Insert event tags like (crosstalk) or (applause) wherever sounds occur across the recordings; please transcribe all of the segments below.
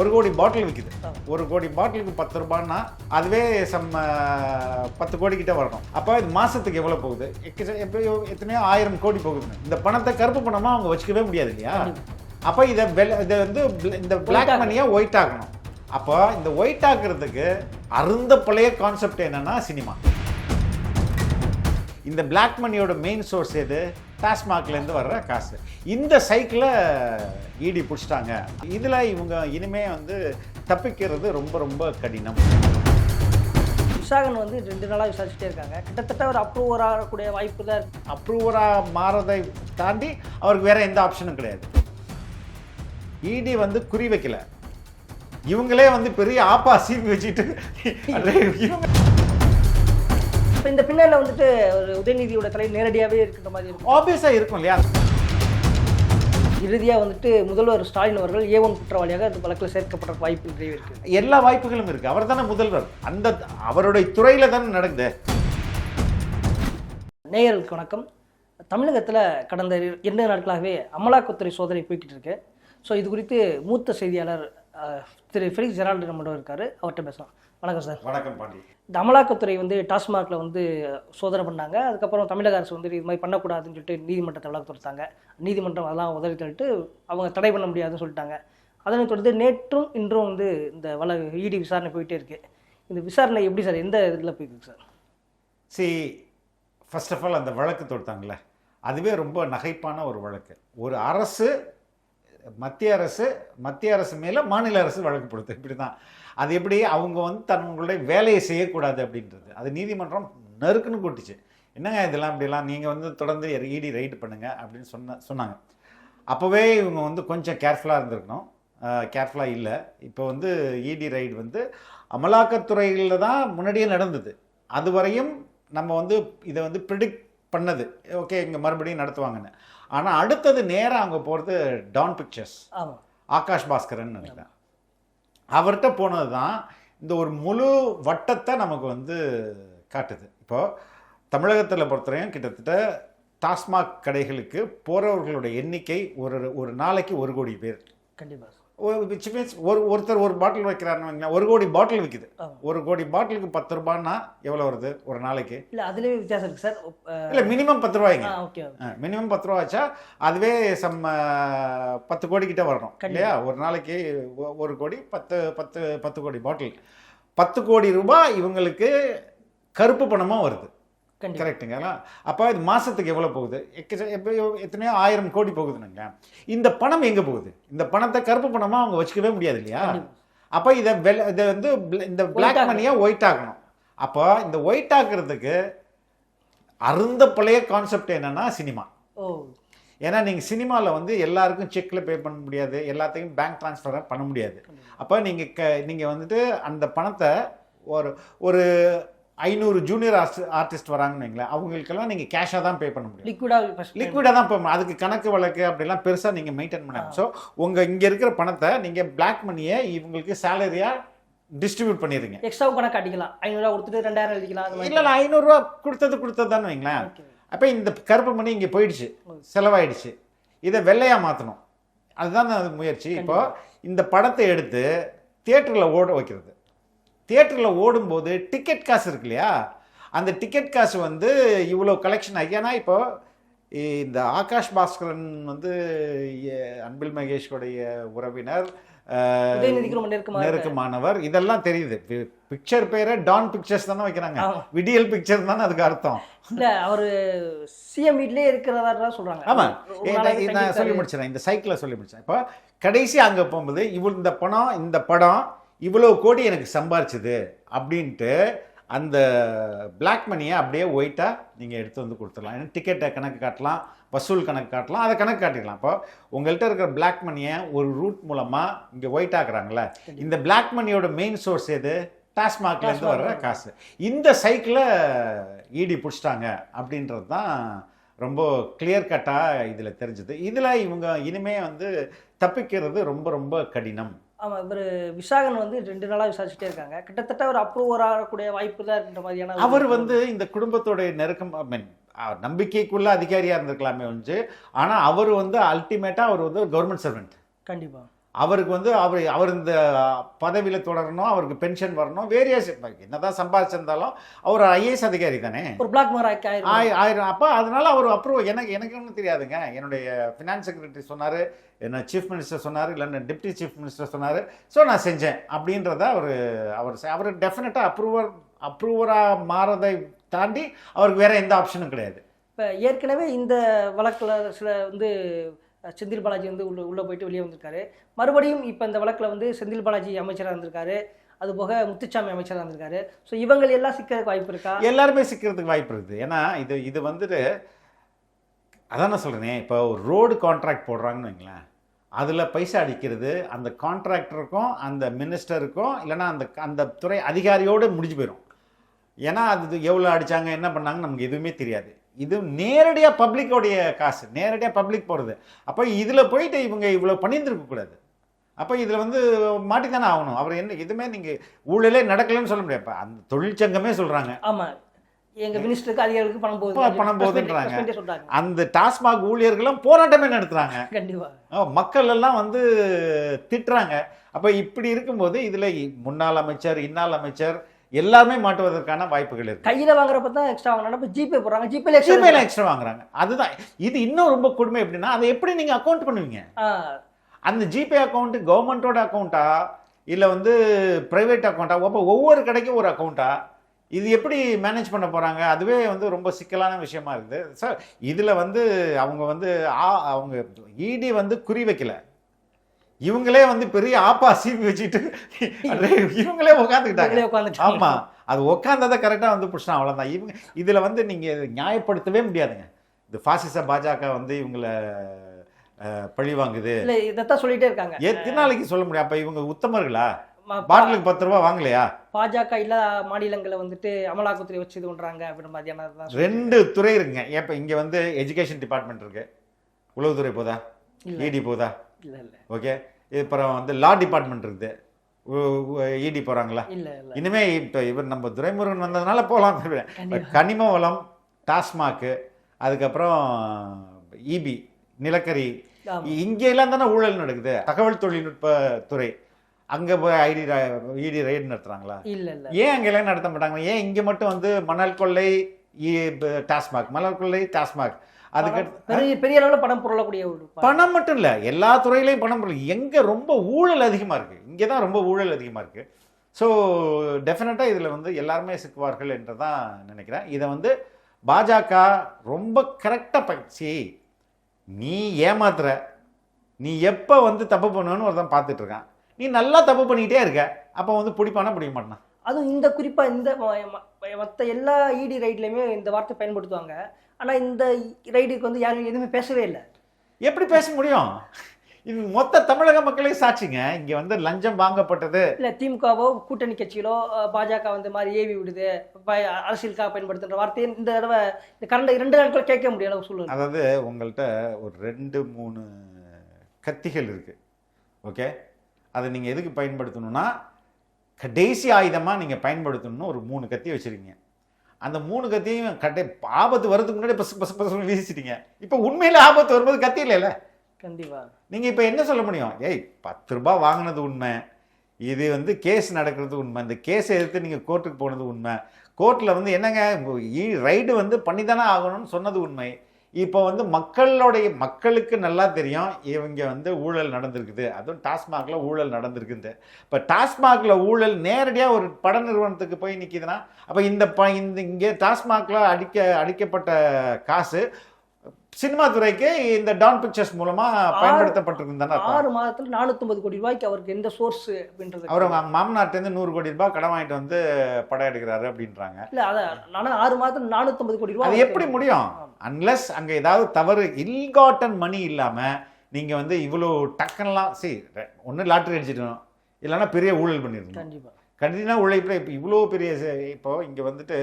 ஒரு கோடி பாட்டில் விற்குது ஒரு கோடி பாட்டிலுக்கு பத்து ரூபான்னா அதுவே சம் பத்து கோடி கிட்ட வரணும். அப்போ இது மாசத்துக்கு எவ்வளவு போகுது? எப்பயோ எத்தனையோ ஆயிரம் கோடி போகுதுங்க இந்த பணத்தை கருப்பு பணமா அவங்க வச்சுக்கவே முடியாது இல்லையா? அப்போ இதை வெள்ள இதை வந்து இந்த பிளாக் மணியை ஒயிட் ஆக்கணும். அப்போ இந்த ஒயிட் ஆக்குறதுக்கு அருந்த பழைய கான்செப்ட் என்னன்னா சினிமா இந்த பிளாக் மணியோட மெயின் சோர்ஸ் எது? டாஸ்மாக்ல இருந்து வர்ற காசு. இந்த சைக்கிளை ஈடி பிடிச்சிட்டாங்க. இதுல இவங்க இனிமே வந்து தப்பிக்கிறது ரொம்ப ரொம்ப கடினம். விசாகன் வந்து ரெண்டு நாளாக விசாரிச்சுட்டே இருக்காங்க. கிட்டத்தட்ட ஒரு அப்ரூவர் ஆகக்கூடிய வாய்ப்பு தான் இருக்கு. அப்ரூவரா மாறதை தாண்டி அவருக்கு வேற எந்த ஆப்ஷனும் கிடையாது. இடி வந்து குறி வைக்கல இவங்களே வந்து பெரிய ஆப்பா சீவி வச்சுட்டு (laughs) இவங்க இப்போ இந்த பின்னணியில் வந்துட்டு ஒரு உதயநிதியோட தலை நேரடியாகவே இருக்கிற மாதிரி இருக்கும். ஆப்வியஸா இருக்கும் இல்லையா? இறுதியாக வந்துட்டு முதல்வர் ஸ்டாலின் அவர்கள் ஏ ஒன் குற்றவாளியாக அந்த வழக்கில் சேர்க்கப்பட்ட வாய்ப்பு நிறைய இருக்கு. எல்லா வாய்ப்புகளும் இருக்கு. அவர் தானே முதல்வர். அந்த அவருடைய துறையில தானே நடக்குது. நேயர்களுக்கு வணக்கம். தமிழகத்தில் கடந்த இரு- இரண்டு நாட்களாகவே அமலாக்கத்துறை சோதனை போய்கிட்டு இருக்கு. ஸோ இது குறித்து மூத்த செய்தியாளர் திரு ஃபெலிக்ஸ் ஜெரால்டு நம்மளோட இருக்காரு. அவர்கிட்ட பேசலாம். வணக்கம் சார். வணக்கம் பாண்டி. இந்த அமலாக்கத்துறை வந்து டாஸ்மாகில் வந்து சோதனை பண்ணாங்க. அதுக்கப்புறம் தமிழக அரசு வந்து இது மாதிரி பண்ணக்கூடாதுன்னு சொல்லிட்டு நீதிமன்றத்தை வழக்கு தொடுத்தாங்க நீதிமன்றம் அதெல்லாம் உதவி தள்ளிட்டு அவங்க தடை பண்ண முடியாதுன்னு சொல்லிட்டாங்க. அதனை தொடர்ந்து நேற்றும் இன்றும் வந்து இந்த வழ இடி விசாரணை போயிட்டே இருக்கு. இந்த விசாரணை எப்படி சார்? எந்த இதில் போயிருக்கு sir? See first of all அந்த வழக்கு தொடுத்தாங்கல்ல? அதுவே ரொம்ப நகைப்பான ஒரு வழக்கு. ஒரு அரசு மத்திய அரசு மத்திய அரசு மேலே மாநில அரசு வழக்கு கொடுத்து இப்படி தான் அது எப்படி அவங்க வந்து தங்களுடைய வேலையை செய்யக்கூடாது அப்படின்றது. அது நீதிமன்றம் நறுக்குன்னு கூட்டிச்சு. என்னங்க இதெல்லாம் இப்படிலாம் நீங்கள் வந்து தொடர்ந்து இடி ரைடு பண்ணுங்கள் அப்படின்னு சொன்ன சொன்னாங்க. அப்போவே இவங்க வந்து கொஞ்சம் கேர்ஃபுல்லாக இருந்திருக்கணும். கேர்ஃபுல்லாக இல்லை. இப்போ வந்து இடி ரைடு வந்து அமலாக்கத்துறையில் தான் முன்னாடியே நடந்தது. அதுவரையும் நம்ம வந்து இதை வந்து ப்ரிடிக்ட் பண்ணது. ஓகே இங்கே மறுபடியும் நடத்துவாங்கன்னு. ஆனால் அடுத்தது நேராக அங்கே போகிறது டான் பிக்சர்ஸ் ஆகாஷ் பாஸ்கரன் நினைக்கிறேன் அவர்கிட்ட போனது தான் இந்த ஒரு முழு வட்டத்தை நமக்கு வந்து காட்டுது. இப்போ தமிழகத்தில் பொறுத்தவரையும் கிட்டத்தட்ட டாஸ்மாக் கடைகளுக்கு போகிறவர்களுடைய எண்ணிக்கை ஒரு ஒரு நாளைக்கு ஒரு கோடி பேர். கண்டிப்பாக விச் மீன்ஸ் ஒரு ஒருத்தர் ஒரு பாட்டில் வைக்கிறாருன்னு வைங்களேன், ஒரு கோடி பாட்டில் விற்குது ஒரு கோடி பாட்டிலுக்கு பத்து ரூபான்னா எவ்வளோ வருது? ஒரு நாளைக்கு? இல்லை அதுலேயே வித்தியாசம் இருக்குது சார். இல்லை மினிமம் பத்து ரூபாய்ங்க. மினிமம் பத்து ரூபா வச்சா அதுவே சம் பத்து கோடி கிட்ட வரணும் இல்லையா? ஒரு நாளைக்கு ஒரு கோடி பத்து பத்து பத்து கோடி பாட்டில் பத்து கோடி ரூபாய் இவங்களுக்கு கருப்பு பணமாக வருது. கரெக்டுங்களா அப்போ இது மாதத்துக்கு எவ்வளோ போகுது? எத்தனையோ ஆயிரம் கோடி போகுதுனுங்க. இந்த பணம் எங்கே போகுது? இந்த பணத்தை கருப்பு பணமாக அவங்க வச்சுக்கவே முடியாது இல்லையா? அப்போ இதை வெள்ள இதை வந்து இந்த பிளாக் ஆக்கணும். மணியை ஒயிட் ஆக்கணும். அப்போ இந்த ஒயிட் ஆக்குறதுக்கு அருந்த பழைய கான்செப்ட் என்னன்னா சினிமா. ஏன்னா நீங்கள் சினிமாவில் வந்து எல்லாருக்கும் செக்கில் பே பண்ண முடியாது. எல்லாத்தையும் பேங்க் ட்ரான்ஸ்ஃபர் பண்ண முடியாது. அப்போ நீங்கள் க நீங்கள் வந்துட்டு அந்த பணத்தை ஒரு ஒரு ஐநூறு ஜூனியர் ஆர்டிஸ்ட் வராங்கன்னு வைங்களேன் அவங்களுக்கெல்லாம் நீங்கள் கேஷாக தான் பே பண்ண முடியும். லிக்விடாக லிக்விடாக தான் போகணும் அதுக்கு கணக்கு வழக்கு அப்படிலாம் பெருசாக நீங்கள் மெயின்டைன் பண்ண ஸோ உங்கள் இங்கே இருக்கிற பணத்தை நீங்கள் பிளாக் மணியை இவங்களுக்கு சேலரியாக டிஸ்ட்ரிபியூட் பண்ணிடுங்க. எக்ஸ்ட்ரா கணக்கு அடிக்கலாம் ஐநூறுரூவா கொடுத்துட்டு ரெண்டாயிரம் அடிக்கலாம் இல்லை ஐநூறுரூவா கொடுத்தது கொடுத்தது தானே வைங்களேன். அப்போ இந்த கருப்பு மணி இங்கே போயிடுச்சு. செலவாயிடுச்சு. இதை வெள்ளையாக மாற்றணும் அதுதான் அது முயற்சி. இப்போ இந்த படத்தை எடுத்து தியேட்டரில் ஓட வைக்கிறது. தியேட்டரில் ஓடும்போது டிக்கெட் காசு இருக்கு இல்லையா? அந்த டிக்கெட் காசு வந்து இவ்வளோ கலெக்ஷன் ஆகி ஏன்னா இப்போ இந்த ஆகாஷ் பாஸ்கரன் வந்து அன்பில் மகேஷோடைய உறவினர். நெருக்கமானவர். இதெல்லாம் தெரியுது. பிக்சர் பேரை டான் பிக்சர்ஸ் தானே வைக்கிறாங்க. விடியல் பிக்சர் தானே அதுக்கு அர்த்தம். இல்ல அவரு சிஎம் வீட்லயே இருக்கிறதா சொல்றாங்க. ஆமா. நான் சொல்லி. முடிச்சிடறேன். இந்த சைக்கிளை சொல்லி முடிச்சேன் இப்போ கடைசி அங்கே போகும்போது இவ்வளோ இந்த பணம் இந்த படம் இவ்வளோ கோடி எனக்கு சம்பாரிச்சது அப்படின்ட்டு அந்த பிளாக் மணியை அப்படியே ஒயிட்டாக நீங்கள் எடுத்து வந்து கொடுத்துடலாம். ஏன்னா டிக்கெட்டை கணக்கு காட்டலாம் வசூல் கணக்கு காட்டலாம் அதை கணக்கு காட்டிடலாம் இப்போ உங்கள்கிட்ட இருக்கிற பிளாக் மணியை ஒரு ரூட் மூலமாக இங்கே ஒயிட் ஆக்குறாங்களே இந்த பிளாக் மணியோட மெயின் சோர்ஸ் எது? டாஸ்மாக்ல இருந்து வர்ற காசு. இந்த சைக்கிளை ஈடி பிடிச்சிட்டாங்க அப்படின்றது தான் ரொம்ப கிளியர் கட்டாக இதில் தெரிஞ்சுது. இதில் இவங்க இனிமே வந்து தப்பிக்கிறது ரொம்ப ரொம்ப கடினம். ஆமா இவர் விசாகன் வந்து ரெண்டு நாளா விசாரிச்சுட்டே இருக்காங்க. கிட்டத்தட்ட ஒரு அப்ரூவர் ஆகக்கூடிய வாய்ப்பு தான் இருக்கின்ற மாதிரியான அவர் வந்து இந்த குடும்பத்தோட நெருக்கம் ஐ மீன் நம்பிக்கைக்குள்ள அதிகாரியாக இருந்திருக்கலாமே வந்து ஆனால் அவர் வந்து அல்டிமேட்டாக அவர் வந்து கவர்மெண்ட் சர்வெண்ட் கண்டிப்பா. அவருக்கு வந்து அவர் அவர் இந்த பதவியில் தொடரணும் அவருக்கு பென்ஷன் வரணும் வேரியஸ் என்னதான் சம்பாதிச்சிருந்தாலும் அவர் ஐஏஎஸ் அதிகாரி தானே? ஒரு பிளாக் மார்க் ஆயிரும். ஆய் ஆயிரம். அப்போ அதனால அவர் அப்ரூவ் எனக்கு எனக்கு ஒன்றும் தெரியாதுங்க. என்னுடைய ஃபினான்ஸ் செக்ரட்டரி சொன்னார் என்ன சீஃப் மினிஸ்டர் சொன்னார் இல்லைன்னா டெப்டி சீஃப் மினிஸ்டர் சொன்னார். ஸோ நான் செஞ்சேன். அப்படின்றத அவர் அவர் அவர் டெஃபினட்டாக அப்ரூவர் அப்ரூவராக மாறதை தாண்டி அவருக்கு வேற எந்த ஆப்ஷனும் கிடையாது. இப்போ ஏற்கனவே இந்த வழக்கில் சில வந்து செந்தில் பாலாஜி வந்து உள்ள உள்ளே போயிட்டு வெளியே வந்திருக்காரு. மறுபடியும் இப்போ இந்த வழக்கில் வந்து செந்தில் பாலாஜி அமைச்சராக இருந்திருக்காரு. அதுபோக முத்துச்சாமி அமைச்சராக இருந்திருக்காரு. ஸோ இவங்க எல்லாம் சிக்கிறதுக்கு வாய்ப்பு இருக்கா? எல்லாருமே சிக்கிறதுக்கு வாய்ப்பு இருக்குது. ஏன்னா இது இது வந்துட்டு அதான் நான் சொல்கிறேனே இப்போ ஒரு ரோடு கான்ட்ராக்ட் போடுறாங்கன்னு வைங்களேன். அதில் பைசா அடிக்கிறது அந்த கான்ட்ராக்டருக்கும் அந்த மினிஸ்டருக்கும் இல்லைன்னா அந்த அந்த துறை அதிகாரியோடு முடிஞ்சு போயிடும் ஏன்னா அது எவ்வளோ அடித்தாங்க என்ன பண்ணாங்கன்னு நமக்கு எதுவுமே தெரியாது. இது நேரடியாக பப்ளிக்கோடைய காசு. நேரடியாக பப்ளிக் போகிறது அப்போ இதில் போயிட்டு இவங்க இவ்வளோ பண்ணியிருந்துருக்க கூடாது. அப்போ இதில் வந்து மாட்டி தானே ஆகணும். அவர் என்ன எதுவுமே நீங்கள் ஊழலே நடக்கலைன்னு சொல்ல முடியாது. அந்த தொழிற்சங்கமே சொல்கிறாங்க ஆமாம் எங்கள் மினிஸ்டருக்கு அதிகாரிகளுக்கு பணம் போகுது. பணம் போகுதுன்றாங்க. அந்த டாஸ்மாக் ஊழியர்களும் போராட்டமே நடத்துறாங்க. கண்டிப்பா. அஹ் மக்கள் எல்லாம் வந்து திட்டுறாங்க. அப்ப இப்படி இருக்கும்போது இதுல முன்னாள் அமைச்சர் இன்னாள் அமைச்சர் எல்லாமே மாட்டுவதற்கான வாய்ப்புகள் இருக்கு. கையில வாங்குறப்ப தான் எக்ஸ்ட்ரா இப்போ ஜிபே போடுறாங்க. ஜிபேல எக்ஸ்ட்ரா ஜிபேல எக்ஸ்ட்ரா வாங்குறாங்க. அதுதான். இது இன்னும் ரொம்ப கொடுமை எப்படின்னா அதை எப்படி நீங்க அக்கௌண்ட் பண்ணுவீங்க? அந்த ஜிபே அக்கௌண்ட் கவர்மெண்ட்டோட அக்கௌண்ட்டா இல்ல வந்து பிரைவேட் அக்கௌண்ட்டா அப்போ ஒவ்வொரு கடைக்கும் ஒரு அக்கௌண்ட்டா இது எப்படி மேனேஜ் பண்ண போறாங்க? அதுவே வந்து ரொம்ப சிக்கலான விஷயமா இருக்குது. சார் இதுல வந்து அவங்க வந்து ஆ- அவங்க இடி வந்து குறி வைக்கல இவங்களே வந்து பெரிய ஆப்பா சீவி வச்சுட்டு இவங்களே உட்காந்துக்கிட்டாங்க ஆமா. அது உட்காந்ததை கரெக்டாக வந்து பிடிச்சா அவ்வளோதான் இவங்க இதுல வந்து நீங்க இதை நியாயப்படுத்தவே முடியாதுங்க. இந்த பாசிச பாஜக வந்து இவங்கள பழி வாங்குது. இதைத்தான் சொல்லிட்டே இருக்காங்க. எத்தனை நாளைக்கு சொல்ல முடியும்? அப்ப இவங்க உத்தமர்களா? பாட்டிலுக்கு பத்து ரூபா வாங்கலையா? பாஜக இல்ல மாநிலங்களை வந்துட்டு அமலாக்கத்துறை வச்சு இது பண்றாங்க அப்படின்ற மாதிரியான ரெண்டு துறை இருக்குங்க. இப்ப இங்க வந்து எஜுகேஷன் டிபார்ட்மெண்ட் இருக்கு. உளவுத்துறை போதா? இடி போதா? ஓகே அப்புறம் வந்து லா டிபார்ட்மெண்ட் இருக்குது. இடி போறாங்களா? இல்ல இல்ல இனிமே இப்போ இவர் நம்ம துரைமுருகன் வந்ததுனால போகலாம். கனிம வளம் டாஸ்மாக்கு அதுக்கப்புறம் இபி நிலக்கரி. ஆமா. இங்கெல்லாம் தானே ஊழல் நடக்குது. தகவல் தொழில்நுட்ப துறை. அங்க போய் ஐடி இடி ரைடு இல்ல ஏன் அங்கெல்லாம் நடத்த மாட்டாங்க? ஏன் இங்க மட்டும் வந்து மணல் கொள்ளை டாஸ்மாக் மணல் கொள்ளை டாஸ்மாக். அதுக்கு பெரிய அளவுல பணம் புரளக்கூடிய பணம். மட்டும் இல்ல எல்லா துறையிலையும் பணம் பொருள். எங்க ரொம்ப ஊழல் அதிகமா இருக்கு? இங்கே தான் ரொம்ப ஊழல் அதிகமா இருக்கு. ஸோ டெஃபினட்டாக இதில் வந்து எல்லாருமே சிக்குவார்கள் என்று தான் நினைக்கிறேன். இதை வந்து பாஜக ரொம்ப கரெக்டாக பயிற்சி நீ ஏமாத்துற. நீ எப்போ வந்து தப்பு பண்ணுவேன்னு ஒருத்தன் பார்த்துட்டு இருக்கான். நீ நல்லா தப்பு பண்ணிக்கிட்டே இருக்க. அப்போ வந்து பிடிப்பானா பிடிக்க மாட்டான்? அதுவும் இந்த குறிப்பா இந்த ம- ம- மத்த எல்லா இடி ரைட்லயுமே இந்த வார்த்தை பயன்படுத்துவாங்க. ஆனா இந்த ரைடுக்கு வந்து யாரும் எதுவுமே பேசவே இல்லை. எப்படி பேச முடியும்? இது மொத்த தமிழக மக்களே சாட்சிங்க. இங்க வந்து லஞ்சம் வாங்கப்பட்டது. இல்ல திமுகவோ கூட்டணி கட்சிகளோ பாஜக வந்து மாதிரி ஏவி விடுது. அரசியலுக்காக பயன்படுத்துன்ற வார்த்தையை இந்த தடவை இந்த கரண்ட இரண்டு நாட்கள் கேட்க முடியல சொல்லுங்க அதாவது உங்கள்கிட்ட ஒரு ரெண்டு மூணு கத்திகள் இருக்கு. ஓகே? அதை நீங்கள் எதுக்கு பயன்படுத்தணும்னா கடைசி ஆயுதமாக நீங்கள் பயன்படுத்தணும்னு ஒரு மூணு கத்தி வச்சுருக்கீங்க. அந்த மூணு கத்தியும் கடை ஆபத்து வரதுக்கு முன்னாடி பசு பசு பசு வீசிட்டீங்க. இப்போ உண்மையில ஆபத்து வரும்போது கத்தி இல்லைல்ல? கண்டிப்பா. நீங்கள் இப்போ என்ன சொல்ல முடியும்? ஏய் பத்து ரூபாய் வாங்கினது உண்மை. இது வந்து கேஸ் நடக்கிறது உண்மை. இந்த கேஸை எதிர்த்து நீங்கள் கோர்ட்டுக்கு போனது உண்மை. கோர்ட்டில் வந்து என்னங்க ரைடு வந்து பண்ணி தானே ஆகணும்னு சொன்னது உண்மை. இப்போ வந்து மக்களுடைய மக்களுக்கு நல்லா தெரியும் இவங்க வந்து ஊழல் நடந்திருக்குது. அதுவும் டாஸ்மாகில் ஊழல் நடந்திருக்குது இப்போ டாஸ்மாகில் ஊழல் நேரடியாக ஒரு பட நிறுவனத்துக்கு போய் நிற்கிதுன்னா அப்போ இந்த ப இந்த இங்கே டாஸ்மாகில் அடிக்க அடிக்கப்பட்ட காசு சினிமா துறைக்கு இந்த டான் பிக்சர்ஸ் மூலமா பயன்படுத்தப்பட்டிருக்கு தானே அர்த்தம். ஆறு மாதத்துல 450 கோடி ரூபாய்க்கு அவருக்கு எந்த சோர்ஸ் அப்படின்றது அவர் மாமனார்ட்டேருந்து நூறு கோடி ரூபாய் கடன் வாங்கிட்டு வந்து படம் எடுக்கிறாரு அப்படின்றாங்க. இல்ல அதான் ஆறு மாதத்துல 450 கோடி ரூபாய் அது எப்படி முடியும்? அன்லெஸ் அங்க ஏதாவது தவறு இல்காட்டன் மணி இல்லாம நீங்க வந்து இவ்வளோ டக்குன்னெல்லாம் சரி ஒன்று லாட்டரி அடிச்சிடணும் இல்லைன்னா பெரிய ஊழல் பண்ணிடணும். கண்டிப்பா. கடின உழைப்பில் இப்போ இவ்வளோ பெரிய இப்போ இங்கே வந்துட்டு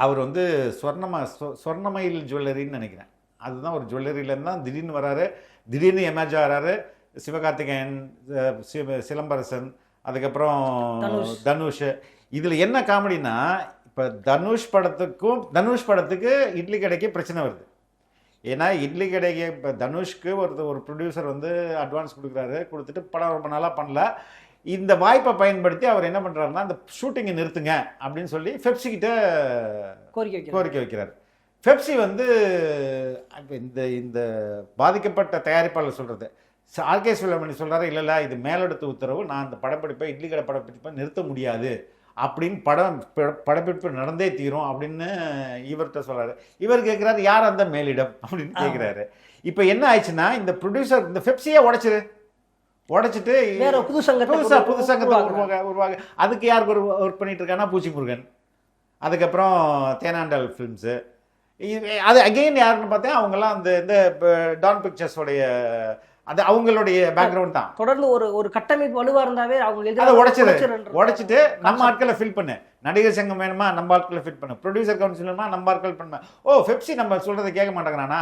அவர் வந்து ஸ்வர்ணம ஸ்வ- ஸ்வர்ணமயில் ஜுவல்லரின்னு நினைக்கிறேன். அதுதான் ஒரு ஜுவல்லரியிலேருந்து தான் திடீர்னு வராரு. திடீர்னு எமர்ஜ் ஆகிறாரு சிவகார்த்திகேயன் சிலம்பரசன் அதுக்கப்புறம் தனுஷ். தனுஷ். இதில் என்ன காமெடினா இப்போ தனுஷ் படத்துக்கும் தனுஷ் படத்துக்கு இட்லி கடைக்கு பிரச்சனை வருது. ஏன்னா இட்லி கடைக்கு இப்போ தனுஷ்க்கு ஒரு ஒரு ப்ரொடியூசர் வந்து அட்வான்ஸ் கொடுக்குறாரு. கொடுத்துட்டு படம் ரொம்ப நாளாக பண்ணல. இந்த வாய்ப்பை பயன்படுத்தி அவர் என்ன பண்ணுறாருன்னா அந்த ஷூட்டிங்கை நிறுத்துங்க அப்படின்னு சொல்லி பெப்சி கிட்ட கோரிக்கை கோரிக்கை வைக்கிறார். பெப்சி வந்து இந்த இந்த பாதிக்கப்பட்ட தயாரிப்பாளர் சொல்கிறது ஆர்கே சுப்பிரமணி சொல்கிறாரு இல்லை இல்லை இது மேலெடுத்து உத்தரவு நான் அந்த படப்பிடிப்பை இட்லி கடை படப்பிடிப்பை நிறுத்த முடியாது. அப்படின்னு படம் படப்பிடிப்பு நடந்தே தீரும் அப்படின்னு இவர்கிட்ட சொல்றாரு. இவர் கேட்குறாரு யார் அந்த மேலிடம்? அப்படின்னு. கேட்குறாரு இப்போ என்ன ஆயிடுச்சுன்னா இந்த ப்ரொடியூசர் இந்த பெப்சியை உடைச்சிரு. உடைச்சிட்டு வேற புது சங்கத்தை புதுசா புது சங்கத்தை உருவாக்குறாங்க. உருவாக உருவாக அதுக்கு யாருக்கு ஒரு ஒர்க் பண்ணிட்டு இருக்காங்கன்னா பூச்சி முருகன் அதுக்கப்புறம் தேனாண்டல் ஃபிலிம்ஸு அது அகெயின் யாருன்னு பார்த்தா அவங்கெல்லாம் அந்த இந்த டான் பிக்சர்ஸோடைய அது அவங்களுடைய பேக்ரவுண்ட் தான். தொடர்ந்து ஒரு ஒரு கட்டமைப்பு வலுவா இருந்தாவே அவங்க அதை உடைச்சிருன்ற- உடைச்சிட்டு நம்ம ஆட்களை ஃபில் பண்ணு. நடிகர் சங்கம் வேணுமா நம்ம ஆட்களை ஃபிட் பண்ணு. ப்ரொடியூசர் கவுன்சில் வேணுமா நம்ம ஆட்கள் பண்ணு. ஓ பெப்சி நம்ம சொல்றதை கேட்க மாட்டேங்கிறானா?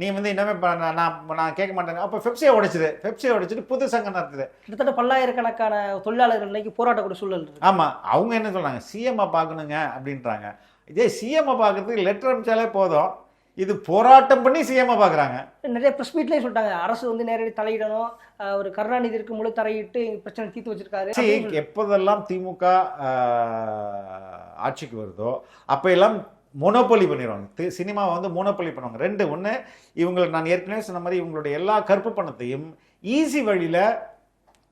நீ வந்து இன்னமே நான் நான் கேட்க மாட்டேங்க அப்போ பெப்சியை உடைச்சிரு பெப்சியை உடைச்சிட்டு புது சங்கம் நடத்துது. கிட்டத்தட்ட பல்லாயிரக்கணக்கான தொழிலாளர்கள் இன்னைக்கு போராட்டக்கூடிய சூழல் இருக்கு. ஆமா. அவங்க என்ன சொல்றாங்க? சிஎம்ஐ பார்க்கணுங்க அப்படின்றாங்க. இதே சிஎம்ஐ பார்க்கறதுக்கு லெட்டர் அனுப்பிச்சாலே போதும். இது போராட்டம் பண்ணி சிஎம்ஐ பார்க்குறாங்க. நிறைய ப்ரெஸ் மீட்லேயும் சொல்லிட்டாங்க. அரசு வந்து நேரடி தலையிடணும். ஒரு கருணாநிதிக்கு முழு தலையிட்டு பிரச்சனை தீர்த்து வச்சிருக்காரு எப்போதெல்லாம் திமுக ஆட்சிக்கு வருதோ அப்போ எல்லாம் மோனோபொலி பண்ணிடுவாங்க சினிமாவை வந்து மோனோபொலி பண்ணுவாங்க. ரெண்டு ஒன்று இவங்களை நான் ஏற்கனவே சொன்ன மாதிரி இவங்களுடைய எல்லா கருப்பு பணத்தையும் ஈஸி வழியில்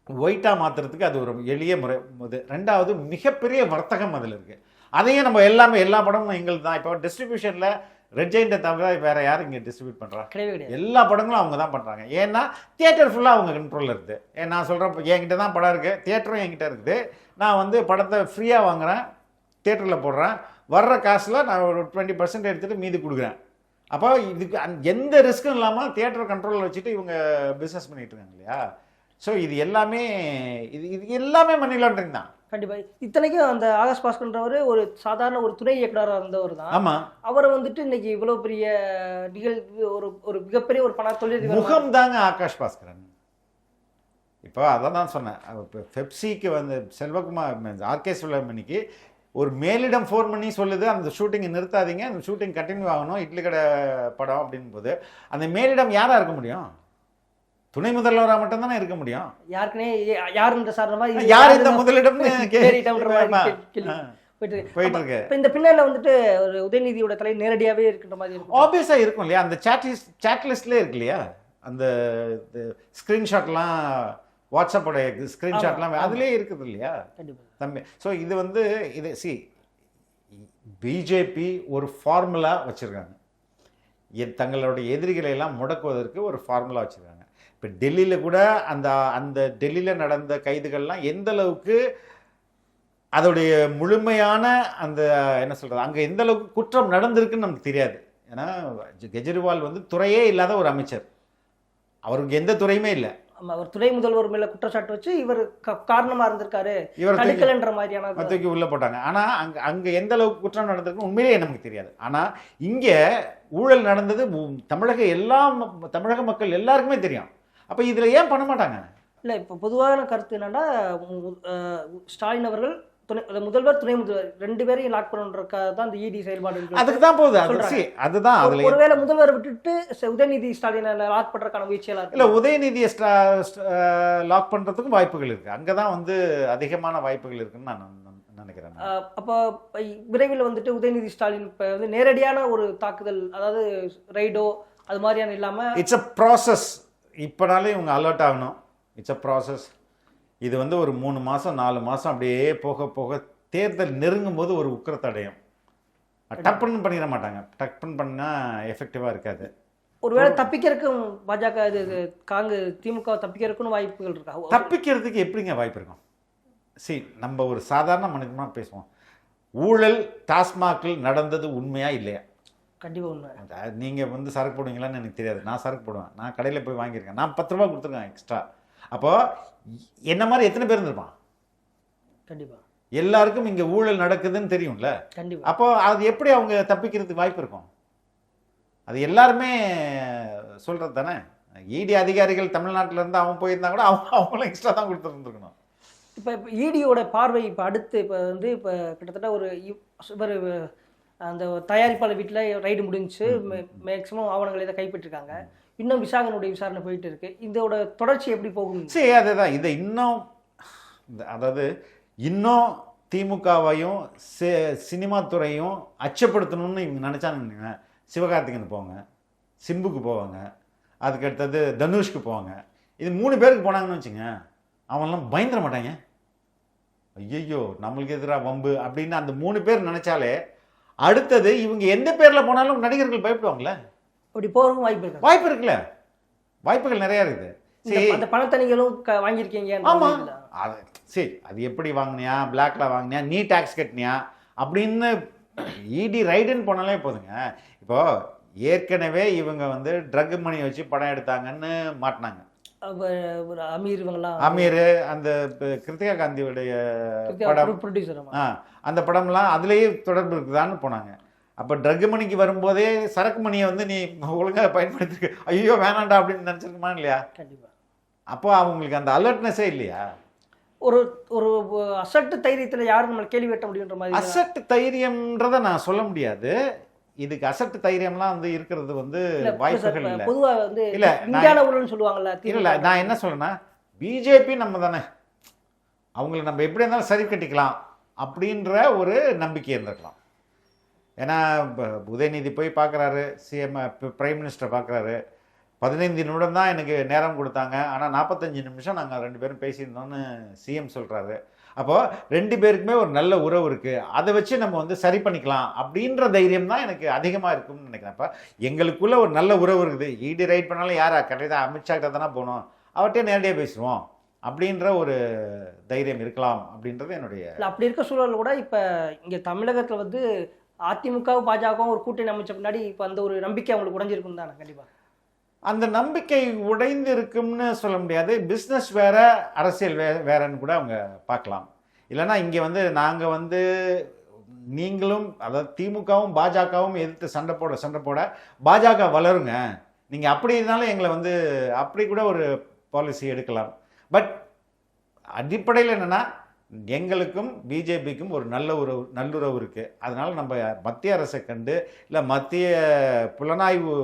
ஒயிட்டாக மாற்றுறதுக்கு அது ஒரு எளிய முறை இது. ரெண்டாவது மிகப்பெரிய வர்த்தகம் அதில் இருக்குது அதையும் நம்ம எல்லாமே எல்லா படமும் எங்களுக்கு தான் இப்போ டிஸ்ட்ரிபியூஷனில் ரெட் ஜெயின்ட்டை தவிர வேற யார் இங்கே டிஸ்ட்ரிபியூட் பண்ணுறா எல்லா படங்களும் அவங்க தான் பண்ணுறாங்க ஏன்னா தியேட்டர் ஃபுல்லாக அவங்க கண்ட்ரோலில் இருக்குது ஏன் நான் சொல்கிறேன் என்கிட்ட தான் படம் இருக்குது தியேட்டரும் என்கிட்ட இருக்குது. நான் வந்து படத்தை ஃப்ரீயாக வாங்குறேன். தியேட்டரில் போடுறேன். வர்ற காசில் நான் ஒரு டுவெண்ட்டி பர்சன்ட் எடுத்துகிட்டு மீதி கொடுக்குறேன். அப்போ இதுக்கு அந்த- எந்த ரிஸ்க்கும் இல்லாமல் தியேட்டர் கண்ட்ரோலில் வச்சுட்டு இவங்க பிஸ்னஸ் பண்ணிட்டு இருக்காங்க இல்லையா? ஸோ இது எல்லாமே இது இது எல்லாமே மணி லாண்டரிங் தான். கண்டிப்பா. இத்தனைக்கும் அந்த ஆகாஷ் பாஸ்கர்ன்றவர் ஒரு சாதாரண ஒரு துணை இயக்குனராக இருந்தவர் தான். ஆமாம் அவரை வந்துட்டு இன்னைக்கு இவ்வளவு பெரிய நிகழ்வு ஒரு ஒரு மிகப்பெரிய ஒரு பண தொழிலதிபர் முகம் தாங்க ஆகாஷ் பாஸ்கரன். இப்போ அதை தான் சொன்னேன். இப்போ பெப்சிக்கு வந்து செல்வகுமார் ஆர்கே சுப்பிரமணிக்கு ஒரு மேலிடம் ஃபோன் பண்ணி சொல்லுது அந்த ஷூட்டிங்கை நிறுத்தாதீங்க அந்த ஷூட்டிங் கண்டினியூ ஆகணும் இட்லி கடை படம் அப்படின் போது அந்த மேலிடம் யாராக இருக்க முடியும்? துணை முதல்வராக மட்டும்தானே இருக்க முடியும்? யாருக்குனே யார் இந்த (laughs) தேடிட்டோம்ன்ற மாதிரி. கேள்வி- கேள்வி. ஆ, போயிட்டு இருக்கு. இப்ப இந்த பின்னணியில வந்துட்டு ஒரு உதயநிதியோட தலை நேரடியாவே இருக்கின்ற மாதிரி இருக்கும். ஆப்வியஸாக இருக்கும் இல்லையா? அந்த சேட் சேட் லிஸ்ட்லேயே இருக்கு இல்லையா? அந்த ஸ்க்ரீன்ஷாட்லாம் வாட்ஸ்அப்போட ஸ்க்ரீன்ஷாட்லாம். அதுலேயே இருக்குது இல்லையா? தம்பி. ஸோ இது வந்து இது சி பிஜேபி ஒரு ஃபார்முலா வச்சுருக்காங்க. தங்களுடைய எதிரிகளை எல்லாம் முடக்குவதற்கு ஒரு ஃபார்முலா வச்சுருக்காங்க. இப்போ டெல்லியில் கூட அந்த அந்த டெல்லியில் நடந்த கைதுகள்லாம் எந்த அளவுக்கு அதோடைய முழுமையான அந்த என்ன சொல்கிறது அங்கே எந்த அளவுக்கு குற்றம் நடந்திருக்குன்னு நமக்கு தெரியாது. ஏன்னா கெஜ்ரிவால் வந்து துறையே இல்லாத ஒரு அமைச்சர். அவருக்கு எந்த துறையுமே இல்லை. ஆமா, அவர் துணை முதல்வர் மேல குற்றச்சாட்டு வச்சு இவர் காரணமா இருந்திருக்காரு. இவர் தடுக்கலன்ற மாதிரியான தூக்கி உள்ள போட்டாங்க. ஆனா அங்க அங்க எந்த அளவுக்கு குற்றம் நடந்திருக்குன்னு உண்மையிலேயே நமக்கு தெரியாது. ஆனா இங்க ஊழல் நடந்தது தமிழக எல்லா தமிழக மக்கள் எல்லாருக்குமே தெரியும். அப்ப இதுல ஏன் பண்ண மாட்டாங்க? இல்ல இப்ப பொதுவான கருத்து என்னன்னா ஸ்டாலின் அவர்கள் துணை முதல்வர் துணை முதல்வர் ரெண்டு பேரையும் லாக் பண்ணுறதுக்காக தான் இந்த இடி செயல்பாடு அதுக்கு தான் போகுது அதுதான் அதுல ஒருவேளை முதல்வர் விட்டுட்டு உதயநிதி ஸ்டாலினை லாக் பண்றதுக்கான முயற்சியெல்லாம் இல்ல உதயநிதியை லாக் பண்றதுக்கும் வாய்ப்புகள் இருக்கு. அங்கதான் வந்து அதிகமான வாய்ப்புகள் இருக்குன்னு நான் நன்- நினைக்கிறேன். அப்போ விரைவில் வந்துட்டு உதயநிதி ஸ்டாலின் இப்ப வந்து நேரடியான ஒரு தாக்குதல் அதாவது ரைடோ அது மாதிரியான இல்லாம இட்ஸ் அ ப்ராசஸ் இப்போனாலே இவங்க அலர்ட் ஆகணும். இட்ஸ் அ ப்ராசஸ் இது வந்து ஒரு மூணு மாதம் நாலு மாதம் அப்படியே போக போக தேர்தல் நெருங்கும் போது ஒரு உக்கிரத்தை அடையும் டப்புன்னு பண்ணிட மாட்டாங்க. டப்புன்னு பண்ணால் எஃபெக்டிவாக இருக்காது. ஒருவேளை தப்பிக்கிறதுக்கும் பாஜக இது காங்கு திமுக தப்பிக்கிறதுக்கும் வாய்ப்புகள் இருக்கா? தப்பிக்கிறதுக்கு எப்படிங்க வாய்ப்பு இருக்கும்? சரி நம்ம ஒரு சாதாரண மனிதமாக பேசுவோம். ஊழல் டாஸ்மாகில் நடந்தது உண்மையா இல்லையா? கண்டிப்பா உண்மை. நீங்கள் வந்து சரக்கு போடுவீங்களான்னு எனக்கு தெரியாது. நான் சரக்கு போடுவேன். நான் கடையில் போய் வாங்கியிருக்கேன். நான் பத்து ரூபா கொடுத்துருக்கேன் எக்ஸ்ட்ரா. அப்போ என்ன மாதிரி எத்தனை பேர் இருந்திருப்பான்? கண்டிப்பா. எல்லாருக்கும் இங்கே ஊழல் நடக்குதுன்னு தெரியும்ல? கண்டிப்பா. அப்போ அது எப்படி அவங்க தப்பிக்கிறதுக்கு வாய்ப்பு இருக்கும்? அது எல்லாருமே சொல்கிறது தானே? இடி அதிகாரிகள் தமிழ்நாட்டில் இருந்து அவன் போயிருந்தா கூட அவங்க அவங்களும் எக்ஸ்ட்ரா தான் கொடுத்துருந்துருக்கணும். இப்போ இப்போ இடியோட பார்வை இப்போ அடுத்து இப்போ வந்து இப்போ கிட்டத்தட்ட ஒரு இவ்- இவர் அந்த தயாரிப்பாளர் வீட்டில் ரைடு முடிஞ்சுச்சு. மேக்ஸிமம் ஆவணங்களை இதை கைப்பற்றிருக்காங்க. இன்னும் விசாகனுடைய விசாரணை போயிட்டு இருக்கு இதோட தொடர்ச்சி எப்படி போகும் சரி அதுதான். இதை இன்னும் இந்த- அதாவது இன்னும் திமுகவையும் சினிமா துறையும் அச்சப்படுத்தணும்னு இவங்க நினச்சாங்க சிவகார்த்திகேயன் போவாங்க சிம்புக்கு போவாங்க அதுக்கு அடுத்தது தனுஷ்க்கு போவாங்க. இது மூணு பேருக்கு போனாங்கன்னு வச்சுங்க அவன்லாம் பயந்துட மாட்டாங்க. ஐயையோ நம்மளுக்கு எதிராக வம்பு அப்படின்னு அந்த மூணு பேர் நினைச்சாலே அடுத்தது இவங்க எந்த பேரில் போனாலும் நடிகர்கள் பயப்படுவாங்களே அப்படி போகிறதுக்கும் வாய்ப்பு இருக்கு? வாய்ப்பு இருக்குல்ல. வாய்ப்புகள் நிறைய இருக்குது. சரி. அந்த பணத்தை நீங்களும் வாங்கியிருக்கீங்க ஆமா. அது சரி அது எப்படி வாங்கினியா? பிளாக்ல வாங்கினியா? நீ டாக்ஸ் கட்டினியா? அப்படின்னு இடி ரைடுன்னு போனாலே போதுங்க. இப்போ ஏற்கனவே இவங்க வந்து ட்ரக் மணி வச்சு படம் எடுத்தாங்கன்னு மாட்டினாங்க. அமீர் இவங்கெல்லாம் அமீர் அந்த கிருத்திகா காந்தியுடைய படம். ப்ரொடியூசர் ஆ அந்த படம்லாம் அதுலேயே தொடர்பு இருக்குதான்னு போனாங்க. அப்போ ட்ரக் மணிக்கு வரும்போதே சரக்கு மணியை வந்து நீ ஒழுங்காக பயன்படுத்திருக்க. ஐயோ வேணாண்டா அப்படின்னு நினச்சிருக்குமா இல்லையா? கண்டிப்பா. அப்போ அவங்களுக்கு அந்த அலர்ட்னஸே இல்லையா? ஒரு ஒரு அசட்டு தைரியத்துல யாரும் நம்மளை கேள்வி வெட்ட முடியுன்ற மாதிரி அசட்டு தைரியம்ன்றத நான் சொல்ல முடியாது. இதுக்கு அசட்டு தைரியம்லாம் வந்து இருக்கிறது வந்து வாய்ப்புகள் இல்லை. பொதுவா வந்து இல்ல, ஊழல்னு சொல்லுவாங்கல்ல இல்ல நான் என்ன சொல்றேன்னா பிஜேபி நம்ம தானே. அவங்கள நம்ம எப்படி இருந்தாலும் சரி கட்டிக்கலாம் அப்படின்ற ஒரு நம்பிக்கை இருந்திருக்கலாம். ஏன்னா உதயநிதி போய் பார்க்குறாரு சிஎம் பிரைம் மினிஸ்டர் பார்க்குறாரு பதினைந்து நிமிடம் தான் எனக்கு நேரம் கொடுத்தாங்க. ஆனால் நாற்பத்தஞ்சு நிமிஷம் நாங்கள் ரெண்டு பேரும் பேசியிருந்தோம்னு சிஎம் சொல்கிறாரு அப்போது ரெண்டு பேருக்குமே ஒரு நல்ல உறவு இருக்குது அதை வச்சு நம்ம வந்து சரி பண்ணிக்கலாம் அப்படின்ற தைரியம் தான் எனக்கு அதிகமாக இருக்கும்னு நினைக்கிறேன். அப்போ எங்களுக்குள்ளே ஒரு நல்ல உறவு இருக்குது. ஈடி ரைட் பண்ணாலும் யாரா? கிடையாது அமித்ஷா கிட்ட தானே போகணும். அவர்கிட்டே நேரடியாக பேசுவோம் அப்படின்ற ஒரு தைரியம் இருக்கலாம் அப்படின்றது என்னுடைய அப்படி இருக்க சூழல் கூட இப்போ இங்கே தமிழகத்தில் வந்து அதிமுகவும் பாஜகவும் ஒரு கூட்டணி அமைச்ச பின்னாடி இப்போ அந்த ஒரு நம்பிக்கை அவங்களுக்கு உடைஞ்சிருக்கும் தானே கண்டிப்பாக அந்த நம்பிக்கை உடைந்து இருக்கும்னு சொல்ல முடியாது. பிஸ்னஸ் வேற அரசியல் வே வேறன்னு கூட அவங்க பார்க்கலாம். இல்லைன்னா இங்கே வந்து நாங்கள் வந்து நீங்களும் அதாவது திமுகவும் பாஜகவும் எதிர்த்து சண்டை போட சண்டை போட பாஜக வளருங்க. நீங்கள் அப்படி இருந்தாலும் எங்களை வந்து அப்படி கூட ஒரு பாலிசி எடுக்கலாம். பட் அடிப்படையில் என்னென்னா எங்களுக்கும் பிஜேபிக்கும் ஒரு நல்ல உறவு நல்லுறவு இருக்குது அதனால் நம்ம மத்திய அரசை கண்டு இல்லை மத்திய புலனாய்வு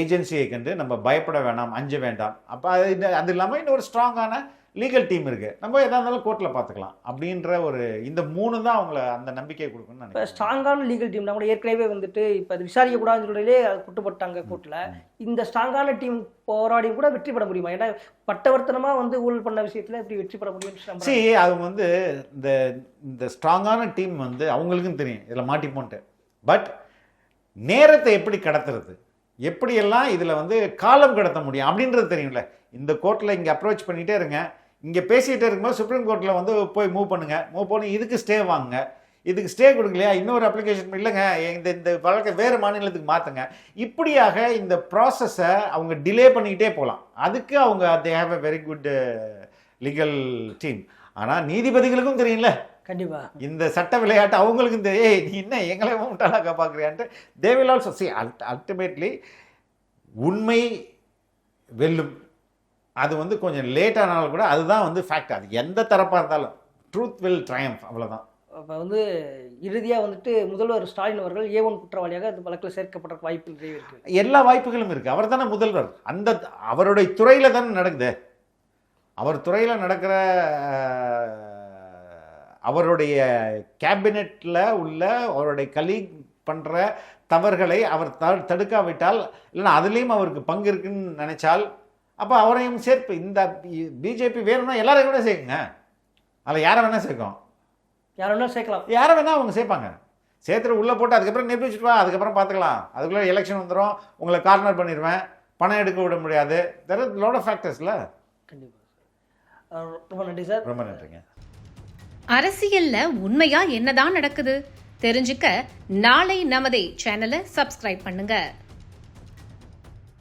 ஏஜென்சியை கண்டு நம்ம பயப்பட வேண்டாம் அஞ்ச வேண்டாம். அப்போ அது அது இல்லாமல் இன்னொரு ஸ்ட்ராங்கான லீகல் டீம் இருக்குது நம்ம எதா இருந்தாலும் கோர்ட்டில் பார்த்துக்கலாம் அப்படின்ற ஒரு இந்த மூணு தான் அவங்கள அந்த நம்பிக்கையை கொடுக்கணும்னு இப்ப ஸ்ட்ராங்கான லீகல் டீம் கூட ஏற்கனவே வந்துட்டு இப்ப அது விசாரிக்க கூடாதுன்னு சொல்லிலே அது குட்டுப்பட்டாங்க கோர்ட்ல இந்த ஸ்ட்ராங்கான டீம் போராடியும் கூட வெற்றி பெற முடியுமா? ஏன்னா பட்டவர்த்தனமா வந்து ஊழல் பண்ண விஷயத்துல எப்படி வெற்றி பெற முடியும்னு சரி அவங்க வந்து இந்த இந்த ஸ்ட்ராங்கான டீம் வந்து அவங்களுக்கும் தெரியும். இதில் மாட்டிப்போன்ட்டு பட் நேரத்தை எப்படி கடத்துறது? எப்படியெல்லாம் இதில் வந்து காலம் கடத்த முடியும்? அப்படின்றது தெரியும்ல. இந்த கோர்ட்டில் இங்கே அப்ரோச் பண்ணிகிட்டே இருங்க. இங்கே பேசிகிட்டே இருக்கும்போது சுப்ரீம் கோர்ட்டில் வந்து போய் மூவ் பண்ணுங்க. மூவ் பண்ணி இதுக்கு ஸ்டே வாங்குங்க. இதுக்கு ஸ்டே கொடுக்கலையா? இன்னொரு அப்ளிகேஷன் இல்லைங்க. இந்த இந்த வழக்கை வேறு மாநிலத்துக்கு மாற்றுங்க இப்படியாக இந்த ப்ராசஸை அவங்க டிலே பண்ணிக்கிட்டே போகலாம். அதுக்கு அவங்க they have a very good legal team ஆனால் நீதிபதிகளுக்கும் தெரியும்ல? கண்டிப்பா. இந்த சட்ட விளையாட்டு அவங்களுக்கும் தெரியும். ஏய் நீ என்ன எங்களை முட்டாளாக்க பார்க்குறியான்ட்டு they will also see ultimately உண்மை வெல்லும். அது வந்து கொஞ்சம் லேட் ஆனாலும் கூட அதுதான் வந்து ஃபேக்ட் அது எந்த தரப்பாக இருந்தாலும் ட்ரூத் வில் ட்ரையம்ஃப் அவ்வளோதான் அப்ப வந்து இறுதியா வந்துட்டு முதல்வர் ஸ்டாலின் அவர்கள் ஏ ஒன் குற்றவாளியாக அந்த வழக்கில் சேர்க்கப்பட்ட வாய்ப்பு நிறைய இருக்கு. எல்லா வாய்ப்புகளும் இருக்குது அவர் தானே முதல்வர். அந்த அவருடைய துறையில் தானே நடக்குது. அவர் துறையில் நடக்கிற அவருடைய கேபினெட்டில் உள்ள அவருடைய கலீக் பண்ணுற தவறுகளை அவர் த தடுக்காவிட்டால் இல்லைன்னா அதுலேயும் அவருக்கு பங்கு இருக்குன்னு நினைச்சால் அப்போ அவரையும் சேர்ப்பு. இந்த பிஜேபி வேணும்னா எல்லாரையும் கூட சேர்க்குங்க. அதில் யாரை வேணால் சேர்க்கும் யார் வேணாலும் சேர்க்கலாம். யாரை வேணால் அவங்க சேர்ப்பாங்க. சேர்த்துட்டு உள்ளே போட்டு அதுக்கப்புறம் நிரூபிச்சுட்டு வா அதுக்கப்புறம் பார்த்துக்கலாம் அதுக்குள்ளே எலெக்ஷன் வந்துடும் உங்களை கார்னர் பண்ணிடுவேன் பணம் எடுக்க விட முடியாது. தெர் இஸ் லோட் ஆஃப் ஃபேக்டர்ஸில் கண்டிப்பா அஹ் ரொம்ப நன்றி சார். ரொம்ப நன்றிங்க. அரசியல்ல உண்மையா என்னதான் நடக்குது? தெரிஞ்சுக்க நாளை நமதே சேனலை சப்ஸ்கிரைப் பண்ணுங்க.